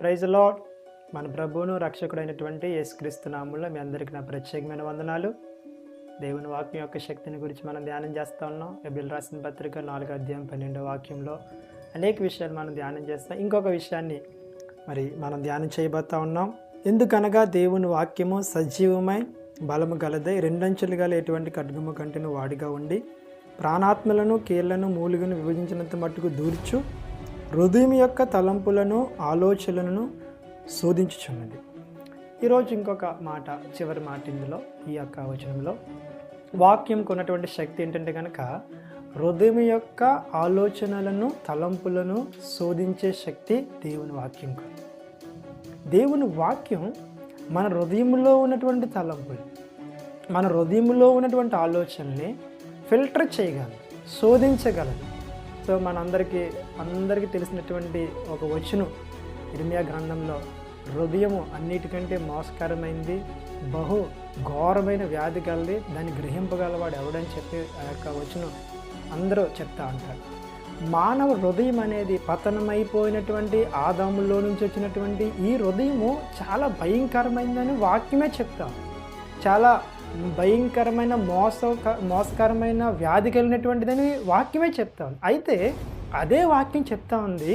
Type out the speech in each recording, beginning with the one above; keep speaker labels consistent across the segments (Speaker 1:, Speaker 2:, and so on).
Speaker 1: Praise lord మన ప్రభువును రక్షకుడైనటువంటి యేసుక్రీస్తు నామంలో మీ అందరికీ నా ప్రత్యేకమైన వందనాలు. దేవుని వాక్యం యొక్క శక్తిని గురించి మనం ధ్యానం చేస్తూ ఉన్నాం. ఎబిల్ రాసిన పత్రిక నాలుగో అధ్యాయం పన్నెండో వాక్యంలో అనేక విషయాలు మనం ధ్యానం చేస్తాం. ఇంకొక విషయాన్ని మరి మనం ధ్యానం చేయబోతూ ఉన్నాం. ఎందుకనగా దేవుని వాక్యము సజీవమై బలము గలదై రెండంచులు గల ఎటువంటి ఖడ్గము కంటెను వాడిగా ఉండి ప్రాణాత్మలను కీళ్ళను మూలుగను విభజించినంత మట్టుకు దూర్చు. హృదయం యొక్క తలంపులను ఆలోచనలను శోధించుచున్నది. ఈరోజు ఇంకొక మాట చివరి మాట ఇందులో ఈ యొక్క వచనంలో. వాక్యంకు ఉన్నటువంటి శక్తి ఏంటంటే కనుక హృదయం యొక్క ఆలోచనలను తలంపులను శోధించే శక్తి దేవుని వాక్యం దేవుని వాక్యం మన హృదయంలో ఉన్నటువంటి తలంపులు మన హృదయంలో ఉన్నటువంటి ఆలోచనల్ని ఫిల్టర్ చేయగలదు శోధించగలదు. సో మనందరికీ అందరికీ తెలిసినటువంటి ఒక వచనం ఇర్మియా గ్రంథంలో హృదయము అన్నిటికంటే మోసకరమైంది బహు ఘోరమైన వ్యాధి కలది దాన్ని గ్రహింపగలవాడు ఎవడని చెప్పి ఆ యొక్క వచనం అందరూ చెప్తా ఉంటారు. మానవ హృదయం అనేది పతనమైపోయినటువంటి ఆదాములో నుంచి వచ్చినటువంటి ఈ హృదయము చాలా భయంకరమైందని వాక్యమే చెప్తాం. చాలా భయంకరమైన మోస మోసకరమైన వ్యాధి కలిగినటువంటిదని వాక్యమే చెప్తాం అయితే అదే వాక్యం చెప్తా ఉంది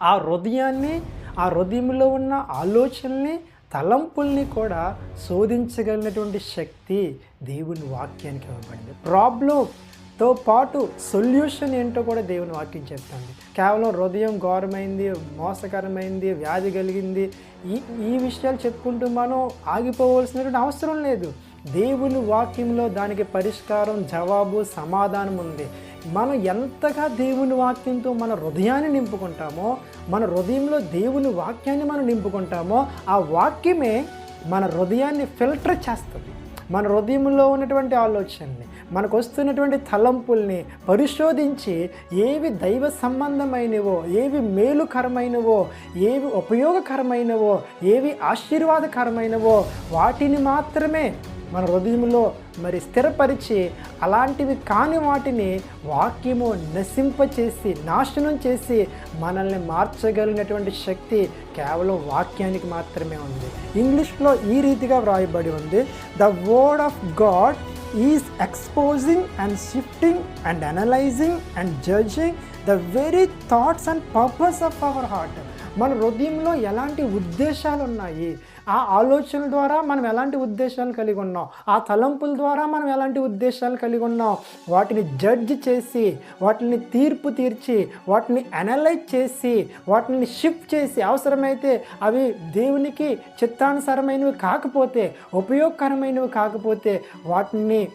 Speaker 1: ఆ హృదయాన్ని ఆ హృదయంలో ఉన్న ఆలోచనల్ని తలంపుల్ని కూడా శోధించగలిగినటువంటి శక్తి దేవుని వాక్యానికి ఇవ్వబడింది. ప్రాబ్లంతో పాటు సొల్యూషన్ ఏంటో కూడా దేవుని వాక్యం చెప్తుంది కేవలం హృదయం ఘోరమైంది మోసకరమైంది వ్యాధి కలిగింది ఈ ఈ విషయాలు చెప్పుకుంటూ మనం ఆగిపోవలసినటువంటి అవసరం లేదు. దేవుని వాక్యంలో దానికి పరిష్కారం జవాబు సమాధానం ఉంది. మనం ఎంతగా దేవుని వాక్యంతో మన హృదయాన్ని నింపుకుంటామో మన హృదయంలో దేవుని వాక్యాన్ని మనం నింపుకుంటామో ఆ వాక్యమే మన హృదయాన్ని ఫిల్టర్ చేస్తుంది. మన హృదయంలో ఉన్నటువంటి ఆలోచనని మనకు వస్తున్నటువంటి తలంపుల్ని పరిశోధించి ఏవి దైవ సంబంధమైనవో ఏవి మేలుకరమైనవో ఏవి ఉపయోగకరమైనవో ఏవి ఆశీర్వాదకరమైనవో వాటిని మాత్రమే మన హృదయంలో మరి స్థిరపరిచి అలాంటివి కాని వాటిని వాక్యము నశింపచేసి నాశనం చేసి మనల్ని మార్చగలిగినటువంటి శక్తి కేవలం వాక్యానికి మాత్రమే ఉంది. ఇంగ్లీష్లో ఈ రీతిగా వ్రాయబడి ఉంది. The word of God is exposing and shifting and analysing and judging the very thoughts and purpose of our heart మన హృదయంలో ఎలాంటి ఉద్దేశాలు ఉన్నాయి ఆ ఆలోచనల ద్వారా మనం ఎలాంటి ఉద్దేశాలు కలిగి ఉన్నాం? ఆ తలంపుల ద్వారా మనం ఎలాంటి ఉద్దేశాలు కలిగి ఉన్నాం? వాటిని జడ్జ్ చేసి వాటిని తీర్పు తీర్చి వాటిని అనలైజ్ చేసి వాటిని షిఫ్ట్ చేసి అవసరమైతే అవి దేవునికి చిత్తానుసారమైనవి కాకపోతే ఉపయోగకరమైనవి కాకపోతే వాటిని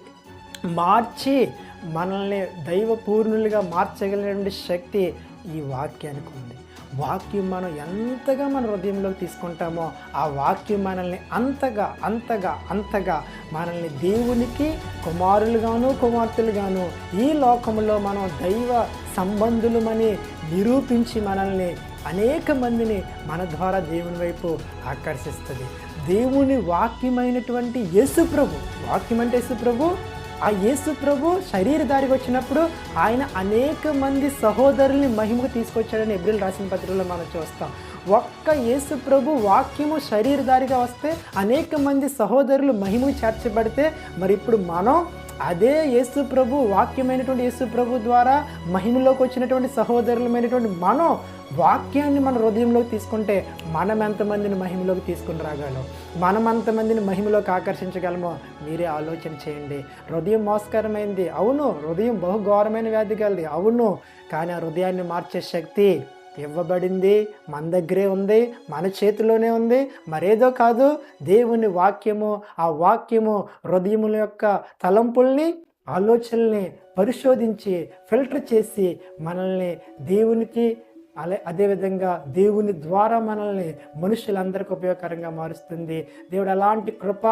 Speaker 1: మార్చి మనల్ని దైవపూర్ణులుగా మార్చగలిగిన శక్తి ఈ వాక్యానికి ఉంది. వాక్యం మనం ఎంతగా మన హృదయంలోకి తీసుకుంటామో ఆ వాక్యం మనల్ని అంతగా అంతగా అంతగా మనల్ని దేవునికి కుమారులుగాను కుమార్తెలుగాను ఈ లోకంలో మనం దైవ సంబంధులమని నిరూపించి మనల్ని అనేక మందిని మన ద్వారా దేవుని వైపు ఆకర్షిస్తుంది. దేవుని వాక్యమైనటువంటి యేసు ప్రభు వాక్యం అంటే యేసుప్రభు? ఆ యేసు ప్రభు శరీరధారికి వచ్చినప్పుడు ఆయన అనేక మంది సహోదరుల్ని మహిమకు తీసుకొచ్చాడని ఎబ్రిల్ రాసిన పత్రికలో మనం చూస్తాం. ఒక్క యేసు ప్రభు వాక్యము శరీరధారిగా వస్తే అనేక మంది సహోదరులు మహిమకు చేర్చబడితే మరి ఇప్పుడు మనం అదే యేసు ప్రభు వాక్యమైనటువంటి యేసు ప్రభు ద్వారా మహిమలోకి వచ్చినటువంటి సహోదరులమైనటువంటి మనం వాక్యాన్ని మన హృదయంలోకి తీసుకుంటే మనం ఎంతమందిని మహిమలోకి తీసుకుని రాగలం మనం అంతమందిని మహిమలోకి ఆకర్షించగలమో? మీరే ఆలోచన చేయండి. హృదయం మోసకరమైంది. అవును హృదయం బహుఘోరమైన వ్యాధి కలది. అవును కానీ ఆ హృదయాన్ని మార్చే శక్తి ఇవ్వబడింది మన దగ్గరే ఉంది మన చేతిలోనే ఉంది. మరేదో కాదు దేవుని వాక్యము ఆ వాక్యము హృదయముల యొక్క తలంపుల్ని ఆలోచనల్ని పరిశోధించి ఫిల్టర్ చేసి మనల్ని దేవునికి అలా అదేవిధంగా దేవుని ద్వారా మనల్ని మనుషులందరికీ ఉపయోగకరంగా మారుస్తుంది. దేవుడు అలాంటి కృప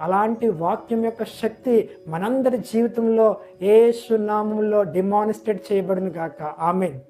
Speaker 1: అలాంటి వాక్యం యొక్క శక్తి మనందరి జీవితంలో ఏ సునామంలో డిమానిస్ట్రేట్ చేయబడును గాక. ఆమెన్.